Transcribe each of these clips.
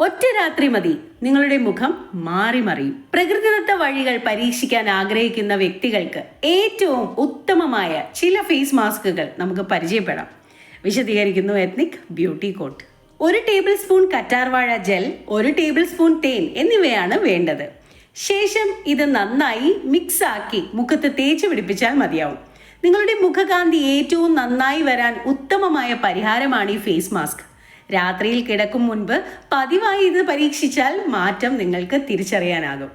ഒറ്റ രാത്രി മതി. നിങ്ങളുടെ മുഖം മാറി മറിയും. പ്രകൃതിദത്ത വഴികൾ പരീക്ഷിക്കാൻ ആഗ്രഹിക്കുന്ന വ്യക്തികൾക്ക് ഏറ്റവും ഉത്തമമായ ചില ഫേസ് മാസ്കുകൾ നമുക്ക് പരിചയപ്പെടാം. വിശദീകരിക്കുന്നു എത്നിക് ബ്യൂട്ടി കോട്ട്. ഒരു ടേബിൾ സ്പൂൺ കറ്റാർവാഴ ജെൽ ഒരു ടേബിൾ സ്പൂൺ തേൻ എന്നിവയാണ് വേണ്ടത്. ശേഷം ഇത് നന്നായി മിക്സ് ആക്കി മുഖത്ത് തേച്ച് പിടിപ്പിച്ചാൽ മതിയാവും. നിങ്ങളുടെ മുഖകാന്തി ഏറ്റവും നന്നായി വരാൻ ഉത്തമമായ പരിഹാരമാണ് ഈ ഫേസ് മാസ്ക്. രാത്രിയിൽ കിടക്കും മുൻപ് പതിവായി ഇത് പരീക്ഷിച്ചാൽ മാറ്റം നിങ്ങൾക്ക് തിരിച്ചറിയാനാകും.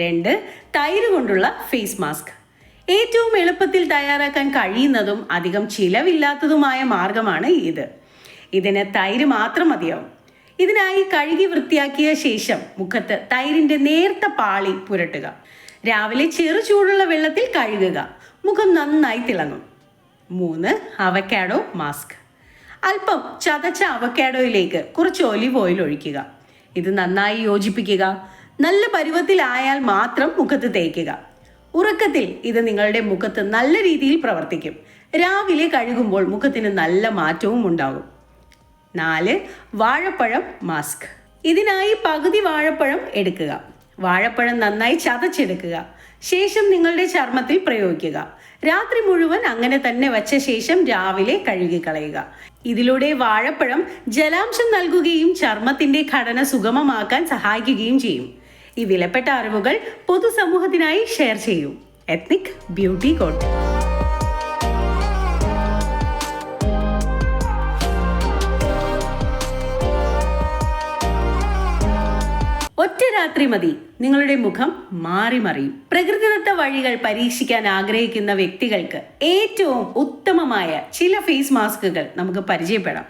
രണ്ട് തൈര് കൊണ്ടുള്ള ഫേസ് മാസ്ക്. ഏറ്റവും എളുപ്പത്തിൽ തയ്യാറാക്കാൻ കഴിയുന്നതും അധികം ചിലവില്ലാത്തതുമായ മാർഗമാണ് ഇത്. ഇതിന് തൈര് മാത്രം മതിയാവും. ഇതിനായി കഴുകി വൃത്തിയാക്കിയ ശേഷം മുഖത്ത് തൈരിന്റെ നേർത്ത പാളി പുരട്ടുക. രാവിലെ ചെറു ചൂടുള്ള വെള്ളത്തിൽ കഴുകുക. മുഖം നന്നായി തിളങ്ങും. മൂന്ന് അവക്കാഡോ മാസ്ക്. അല്പം ചതച്ച അവക്കാഡോയിലേക്ക് കുറച്ച് ഒലിവ് ഓയിൽ ഒഴിക്കുക. ഇത് നന്നായി യോജിപ്പിക്കുക. നല്ല പരുവത്തിലായാൽ മാത്രം മുഖത്ത് തേക്കുക. ഉറക്കത്തിൽ ഇത് നിങ്ങളുടെ മുഖത്ത് നല്ല രീതിയിൽ പ്രവർത്തിക്കും. രാവിലെ കഴുകുമ്പോൾ മുഖത്തിന് നല്ല മാറ്റവും ഉണ്ടാകും നാല് വാഴപ്പഴം മാസ്ക്. ഇതിനായി പകുതി വാഴപ്പഴം എടുക്കുക. വാഴപ്പഴം നന്നായി ചതച്ചെടുക്കുക. ശേഷം നിങ്ങളുടെ ചർമ്മത്തിൽ പ്രയോഗിക്കുക. രാത്രി മുഴുവൻ അങ്ങനെ തന്നെ വച്ച ശേഷം രാവിലെ കഴുകിക്കളയുക. ഇതിലൂടെ വാഴപ്പഴം ജലാംശം നൽകുകയും ചർമ്മത്തിന്റെ ഘടന സുഗമമാക്കാൻ സഹായിക്കുകയും ചെയ്യും. ഈ വിലപ്പെട്ട അറിവുകൾ പൊതുസമൂഹത്തിനായി ഷെയർ ചെയ്യൂ. എത്നിക് ബ്യൂട്ടി കോട്ട് രാത്രി മതി. നിങ്ങളുടെ മുഖം മാറി മറിയും. പ്രകൃതിദത്ത വഴികൾ പരീക്ഷിക്കാൻ ആഗ്രഹിക്കുന്ന വ്യക്തികൾക്ക് ഏറ്റവും ഉത്തമമായ ചില ഫേസ് മാസ്കുകൾ നമുക്ക് പരിചയപ്പെടാം.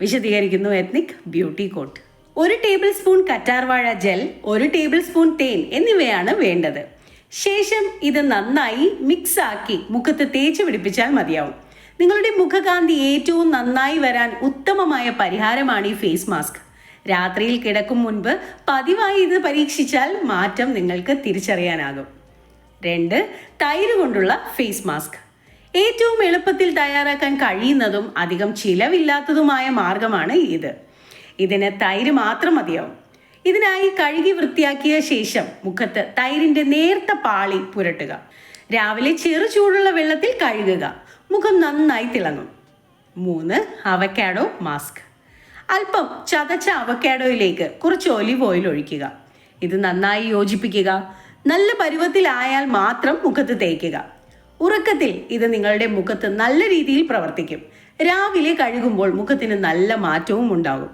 വിശദീകരിക്കുന്നു എത്നിക് ബ്യൂട്ടി കോട്ട്. ഒരു ടേബിൾ സ്പൂൺ കറ്റാർവാഴ ജെൽ ഒരു ടേബിൾ സ്പൂൺ തേൻ എന്നിവയാണ് വേണ്ടത്. ശേഷം ഇത് നന്നായി മിക്സ് ആക്കി മുഖത്ത് തേച്ച് പിടിപ്പിച്ചാൽ മതിയാവും. നിങ്ങളുടെ മുഖകാന്തി ഏറ്റവും നന്നായി വരാൻ ഉത്തമമായ പരിഹാരമാണ് ഈ ഫേസ് മാസ്ക്. രാത്രിയിൽ കിടക്കും മുൻപ് പതിവായി ഇത് പരീക്ഷിച്ചാൽ മാറ്റം നിങ്ങൾക്ക് തിരിച്ചറിയാനാകും. രണ്ട് തൈര് കൊണ്ടുള്ള ഫേസ് മാസ്ക്. ഏറ്റവും എളുപ്പത്തിൽ തയ്യാറാക്കാൻ കഴിയുന്നതും അധികം ചിലവില്ലാത്തതുമായ മാർഗമാണ് ഇത്. ഇതിന് തൈര് മാത്രം മതിയാവും. ഇതിനായി കഴുകി വൃത്തിയാക്കിയ ശേഷം മുഖത്ത് തൈരിന്റെ നേർത്ത പാളി പുരട്ടുക. രാവിലെ ചെറു ചൂടുള്ള വെള്ളത്തിൽ കഴുകുക. മുഖം നന്നായി തിളങ്ങും. മൂന്ന് അവക്കാഡോ മാസ്ക്. അല്പം ചതച്ച അവക്കാഡോയിലേക്ക് കുറച്ച് ഒലിവ് ഓയിൽ ഒഴിക്കുക. ഇത് നന്നായി യോജിപ്പിക്കുക. നല്ല പരുവത്തിലായാൽ മാത്രം മുഖത്ത് തേക്കുക. ഉറക്കത്തിൽ ഇത് നിങ്ങളുടെ മുഖത്ത് നല്ല രീതിയിൽ പ്രവർത്തിക്കും. രാവിലെ കഴുകുമ്പോൾ മുഖത്തിന് നല്ല മാറ്റവും ഉണ്ടാകും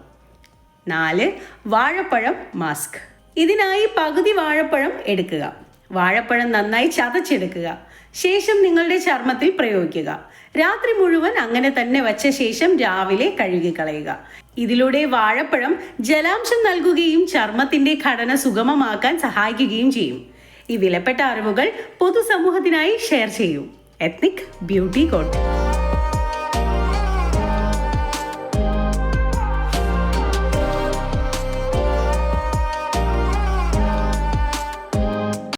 നാല് വാഴപ്പഴം മാസ്ക്. ഇതിനായി പകുതി വാഴപ്പഴം എടുക്കുക. വാഴപ്പഴം നന്നായി ചതച്ചെടുക്കുക. ശേഷം നിങ്ങളുടെ ചർമ്മത്തിൽ പ്രയോഗിക്കുക. രാത്രി മുഴുവൻ അങ്ങനെ തന്നെ വച്ച ശേഷം രാവിലെ കഴുകിക്കളയുക. ഇതിലൂടെ വാഴപ്പഴം ജലാംശം നൽകുകയും ചർമ്മത്തിന്റെ ഘടന സുഗമമാക്കാൻ സഹായിക്കുകയും ചെയ്യും. ഈ വിലപ്പെട്ട അറിവുകൾ പൊതുസമൂഹത്തിനായി ഷെയർ ചെയ്യൂ. Ethnic beauty coat